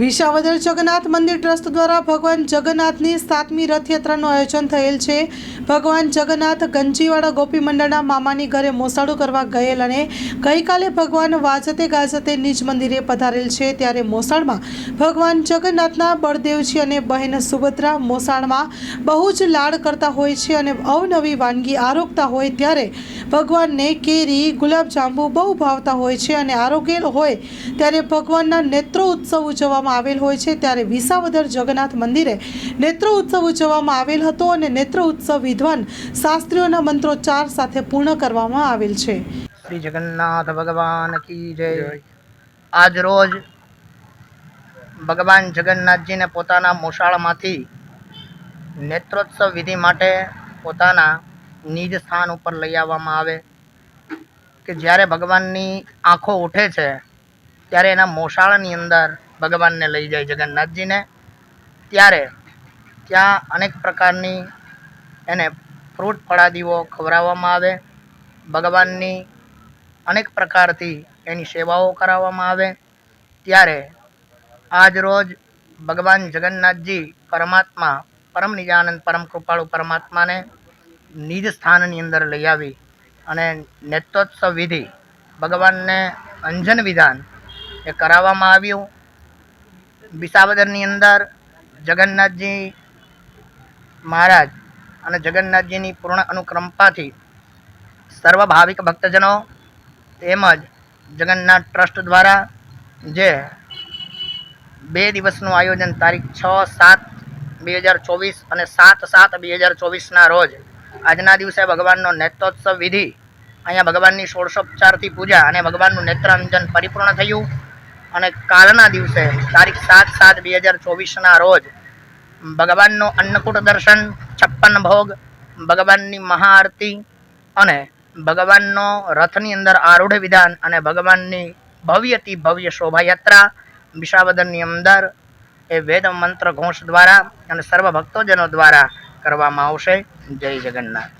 વિસાવદર જગન્નાથ મંદિર ટ્રસ્ટ દ્વારા ભગવાન જગન્નાથની સાતમી રથયાત્રાનું આયોજન થયેલ છે. ભગવાન જગન્નાથ ગંજીવાડા ગોપી મંડળના મામાની ઘરે મોસાળું કરવા ગયેલ અને ગઈકાલે ભગવાન વાજતે ગાજતે નિજ મંદિરે પધારેલ છે. ત્યારે મોસાળમાં ભગવાન જગન્નાથના બળદેવજી અને બહેન સુભદ્રા મોસાળમાં બહુ જ લાડ કરતા હોય છે અને અવનવી વાનગી આરોગતા હોય ત્યારે ભગવાનને કેરી, ગુલાબજાંબુ બહુ ભાવતા હોય છે અને આરોગ્ય હોય ત્યારે ભગવાનના નેત્રો ઉત્સવ ઉજવવામાં આવેલ હોય છે ત્યારે વિસાવદર જગન્નાથ મંદિરે નેત્ર ઉત્સવ ઉજવવામાં આવેલ હતો અને નેત્ર ઉત્સવ વિદ્વાન શાસ્ત્રીઓના મંત્રોચ્ચાર સાથે પૂર્ણ કરવામાં આવેલ છે. શ્રી જગન્નાથ ભગવાન કી જય. આજ રોજ ભગવાન જગન્નાથજીને પોતાના મોશાળામાંથી નેત્રોત્સવ વિધિ માટે પોતાના નિજ સ્થાન ઉપર લઈ આવવામાં આવે કે જ્યારે ભગવાનની આંખો ઉઠે છે, ત્યારે એના મોશાળાની અંદર ભગવાનને લઈ જાય જગન્નાથજીને. ત્યારે ત્યાં અનેક પ્રકારની એને ફ્રૂટ ફળાદીઓ ખવડાવવામાં આવે. ભગવાનની અનેક પ્રકારથી એની સેવાઓ કરાવવામાં આવે. ત્યારે આજ રોજ ભગવાન જગન્નાથજી પરમાત્મા, પરમ નિજાનંદ, પરમ કૃપાળુ પરમાત્માને નિજ સ્થાનની અંદર લઈ આવી અને નેત્રોત્સવ વિધિ ભગવાનને અંજન વિધાન એ કરાવવામાં આવ્યું. વિસાવદરની અંદર જગન્નાથજી મહારાજ અને જગન્નાથજીની પૂર્ણ અનુકંપાથી સર્વ ભાવિક ભક્તજનો તેમજ જગન્નાથ ટ્રસ્ટ દ્વારા જે બે દિવસનું આયોજન તારીખ છ સાત બે હજાર ચોવીસ અને સાત સાત બે હજાર ચોવીસના રોજ આજના દિવસે ભગવાનનો નેત્રોત્સવ વિધિ અહીંયા ભગવાનની ષોડશોપચારથી પૂજા અને ભગવાનનું નેત્રાંજન પરિપૂર્ણ થયું. અને કાલના દિવસે, તારીખ સાત સાત બે હજાર ચોવીસના રોજ, ભગવાનનું અન્નકૂટ દર્શન, છપ્પન ભોગ, ભગવાનની મહાઆરતી અને ભગવાનનો રથની અંદર આરૂઢ વિધાન અને ભગવાનની ભવ્યથી ભવ્ય શોભાયાત્રા વિશાવદનની અંદર એ વેદ મંત્ર ઘોષ દ્વારા અને સર્વ ભક્તોજનો દ્વારા કરવામાં આવશે. જય જગન્નાથ.